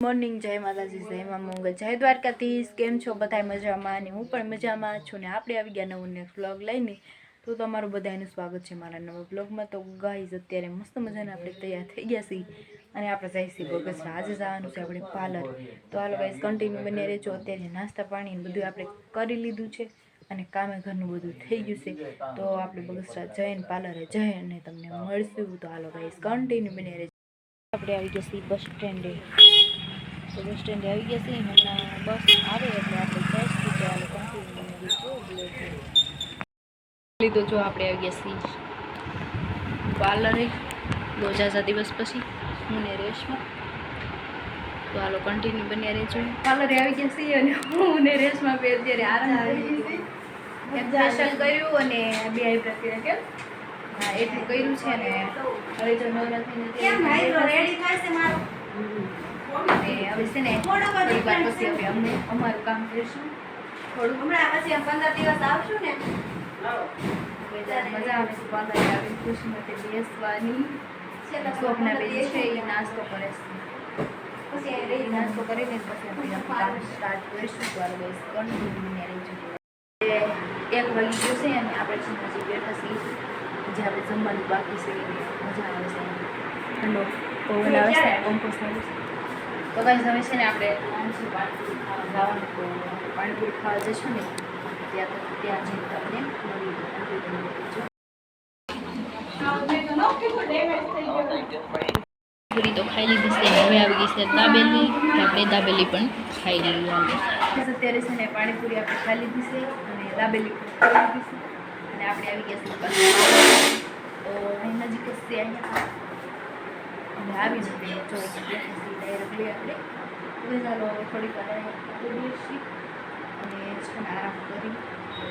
Morning, જય માતાજી, જય મા મંગલ, જય દ્વારકાધીશ, કેમ છો? બધા મજામાં અને હું પણ મજામાં છું ને આપણે આવી ગયા નવું નેક્સ્ટ વ્લોગ લઈને. તો તમારું બધાનું સ્વાગત છે મારા નવા બ્લોગમાં તો ગાઈઝ અત્યારે મસ્ત મજાના આપણે તૈયાર થઈ ગયા છીએ અને આપણે છીએ બગસરા આજે જવાનું છે આપણે પાર્લર. તો હાલો ગાઈઝ કન્ટિન્યુ બની રહેજો. અત્યારે નાસ્તા પાણી બધું આપણે કરી લીધું છે અને કામે ઘરનું બધું થઈ ગયું છે. તો આપણે બગસરા જઈને પાર્લરે જઈ અને તમને મળશું. તો હાલો ગાઈઝ કન્ટિન્યુ બની રહેજો. આપણે આવી ગયા છીએ બસ સ્ટેન્ડે. તો બસ સ્ટેન્ડે આવી ગયા છીએ હમણાં બસ આવે એટલે આપણે જઈશું તો હાલો કન્ટિન્યુ જો આપણે આવી ગયા છીએ પાર્લરે ઝાઝા દિવસ પછી હું ને રેશમાં. તો હાલો કન્ટિન્યુ બન્યા રહેજો. પાર્લરે આવી ગયા છીએ અને હું ને રેશમાં બે અત્યારે આરામ કરી ફેશિયલ કર્યું અને બે આઈબ્રો પ્રક્રિયા કેમ? હા એટલું કર્યું છે ને. હવે જો નવરાત્રિની તૈયારી અને હવે છે ને થોડી વાર પછી અમારું કામ કરીશું થોડું હમણાં પછી પંદર દિવસ આવશું ને મજા આવે છે આવી ખુશી માટે બેસવાની સ્વપ્ના બેન છે એ નાસ્તો કરે છે પછી એ નાસ્તો પછી સ્ટાર્ટ કરીશું તો હાલો guys, રહેજો. એક વાગી ગયું છે અને આપણે છે પછી બેઠા છીએ જે આપણે જમવાનું બાકી છે મજા આવે છે પવન આવે છે પંખો ચાલુ છે. તો guys, હવે છે ને આપણે આમ છે. પાણીપુરી તો પાણીપુરી ખાવા જશું ને ત્યાં તો ત્યાં જઈને તમને. પૂરી તો ખાઈ લીધી છે. હવે આવી ગઈ છે દાબેલી આપણે દાબેલી પણ ખાઈ હાલો. અત્યારે છે. ને પાણીપુરી આપણે ખાઈ લીધી છે અને દાબેલી પણ ખાઈ લીધી છે અને આપણે આવી ગયા છે તો અહીં નજીક જ છે અહીંયા અને આવી નથી જોઈ શકીએ ડાયરેક્ટલી આપણે હવે ચાલો હવે થોડીક અને છે આરામ કરી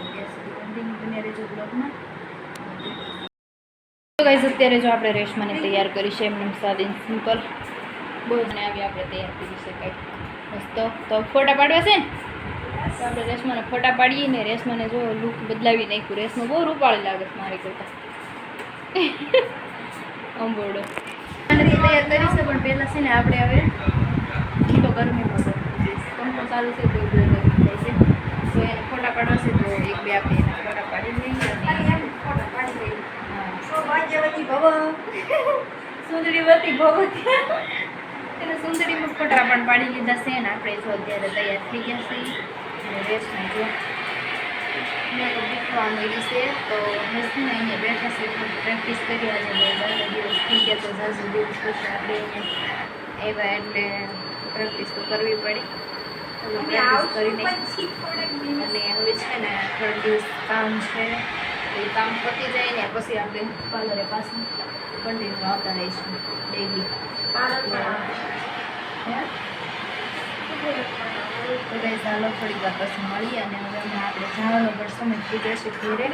ત્યાં સુધી કન્ટિન્યુ બન્યા રહેજો બ્લોગમાં ગાઈઝ અત્યારે જો આપણે રેશમાને તૈયાર કરી છે એમને સાદી સિમ્પલ બહુ જ આવી આપણે તૈયાર કરી છે કંઈક મસ્ત. તો ફોટા પાડવા છે ને? તો આપણે રેશમાને ફોટા પાડીએ ને રેશમાને જો લુક બદલાવી નાખ્યું. રેશમાં બહુ રૂપાળી લાગે મારી કરતાં. અંબોડો. તૈયાર કરી છે પણ પહેલાં છે ને આપણે હવે તો ગરમીમાં પંખો ચાલુ છે તો ગરમી થાય છે. તો એને ફોટા પાડવા છે તો એક બે આપણે એના ફોટા પાડી લઈએ ફોટો પાડી લઈ હા. સૌભાગ્યવતી ભવ? સુંદરીવતી ભગવતી એને સુંદરીમાં ફોટા પણ પાડી લીધા છે ને આપણે જો અત્યારે તૈયાર થઈ ગયા છીએ. અને રેસમાં જો દીખવા મળી છે તો છે ને અહીંયા બેઠા છે પ્રેક્ટિસ કરી આજે ઝાઝા દિવસ થઈ ગયા તો ઝાઝા દિવસ પછી આપણે આવ્યા એટલે પ્રેક્ટિસ તો કરવી પડી. પ્રેક્ટિસ કરીને અને હવે છે ને થોડા દિવસ કામ છે એ કામ પતી જાય ને પછી આપણે પાર્લરે પાછું કન્ટિન્યુ આવતા રહીશું ડેલી પાર્લરમાં તો ગઈ ચાલો થોડીક વાર પછી મળીએ અને હવે હમણાં આપણે જવાનું પણ સમય થઈ જશે ઘરે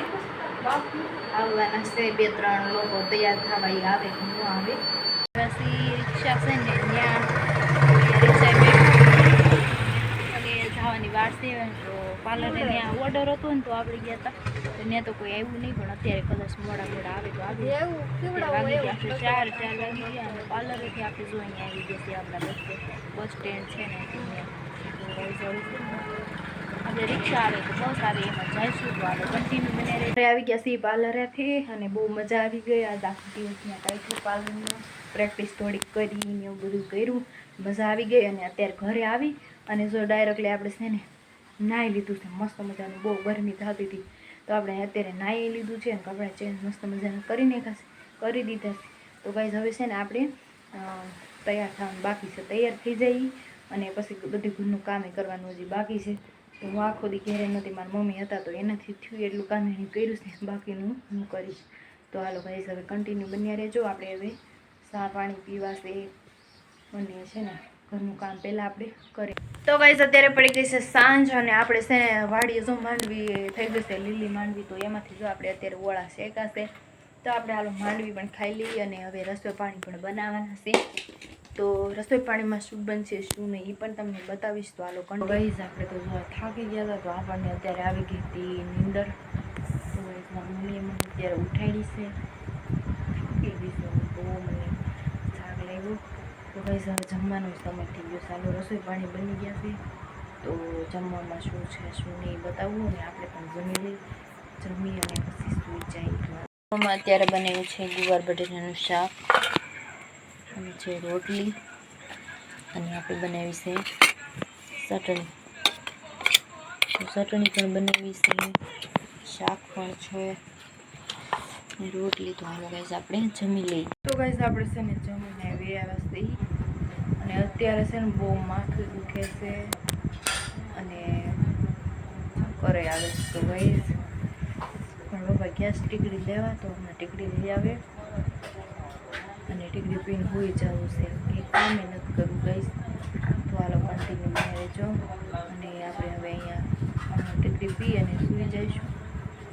આવવાના છે બે ત્રણ લોકો તૈયાર થવા આવે કે ન આવે. પછી રિક્ષા છે ને ત્યાં રિક્ષા જવાની વાર છે તો પાર્લરે ત્યાં ઓર્ડર હતો ને તો આપણે ગયા હતા તો ત્યાં તો કોઈ આવ્યું નહીં પણ અત્યારે કદાચ મોડા મોડા આવે તો આવે. ચાર ચાર વાગી ગયા અને પાર્લરેથી આપણે જો અહીંયા આવી ગયા છીએ આપણા બસ બસ સ્ટેન્ડ છે ને. ત્યાં આપણે રિક્ષા આવે તો આવે એમાં જઈશું તો આપણે કન્ટિન્યુ બને આવી ગયા સી પાર્લરેથી અને બહુ મજા આવી ગઈ. આજ આખો દિવસ ત્યાં કાઢ્યું પાર્લરમાં પ્રેક્ટિસ થોડીક કરી ને એવું બધું કર્યું. મજા આવી ગઈ અને અત્યારે ઘરે આવી અને જો ડાયરેક્ટલી આપણે છે ને નાહી લીધું છે. મસ્ત મજાનું, બહુ ગરમી થતી હતી. તો આપણે અત્યારે નાહી લીધું છે ને કપડાં ચેન્જ મસ્ત મજાનું કરી નાખ્યા છે. કરી દીધા છે. તો ગાઈઝ હવે છે ને આપણે તૈયાર થવાનું બાકી છે. તૈયાર થઈ જઈએ અને પછી બધું ઘરનું કામ કરવાનું હજી બાકી છે. તો હું આખો દી ઘેરે નથી, મારા મમ્મી હતા તો એનાથી થયું એટલું કામ એને કર્યું છે, બાકીનું હું કરીશ. તો હાલો ભાઈ, હવે કન્ટિન્યુ બન્યા રહેજો. આપણે હવે સા પાણી પીવાશે અને છે ને, ઘરનું કામ પહેલાં આપણે કરીએ. તો ગાઈઝ અત્યારે પડી ગઈ છે સાંજ અને આપણે છે વાડીએ જો માંડવી થઈ ગઈ છે, લીલી માંડવી, તો એમાંથી જો આપણે અત્યારે ઓળા શેકાશે. તો આપણે હાલો માંડવી પણ ખાઈ લઈએ અને હવે રસોઈ પાણી પણ બનાવવાના છે. તો રસોઈ પાણીમાં શું બનશે, શું નહીં એ પણ તમને બતાવીશ. તો હાલો કંટ ગાઈઝ આપણે તો થાકી ગયા હતા, તો આપણને અત્યારે આવી ગઈ હતી નીંદર. તો મમ્મીએ મને અત્યારે ઉઠાડી છે. થાકી ગઈ છે બહુ મને થાક લાગ્યો. તો ગઈ હવે જમવાનો સમય થઈ ગયો સારું રસોઈ પાણી બની ગયા છે. તો જમવામાં શું છે, શું નહીં બતાવવું અને આપણે પણ જમી લઈ જમી અને પછી સૂઈ જાય આમાં અત્યારે બનાવ્યું છે ગુવાર બટેટાનું શાક. અને છે રોટલી. અને આપણે બનાવી છે ચટણી. ચટણી પણ બનાવી છે. શાક પણ છે. રોટલી તો હાલો ગાઈઝ આપણે જમી લઈએ. તો ગાઈઝ આપણે છે ને જમીને વ્યાવા છીએ અને અત્યારે છે ને બહુ માથું દુખે છે. અને કરે આવે છે તો ગાઈસ બાબા ગેસ ટીકડી લેવા તો હમણાં ટીકડી લઈ આવે. અને ટીકડી પીને હોઈ જવું છે. એ કામે મહેનત કરવું ગઈશ તો હાલો કન્ટિન્યુ બને રહેજો અને આપણે હવે અહીંયા ટીકડી પી અને સૂઈ જઈશું.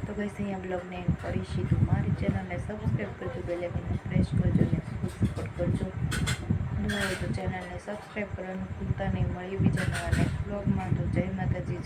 તો ગઈશ અહીંયા બ્લોગને એમ કરી સીધું. મારી ચેનલને સબસ્ક્રાઈબ કરજો બેલેકને પ્રેસ કરજો અને સપોર્ટ કરજો. નવા તો ચેનલને સબસ્ક્રાઈબ કરવાનું ભૂલતા નહીં. મળી બીજા નવા નેક્સ્ટ બ્લોગમાં તો જય માતાજી.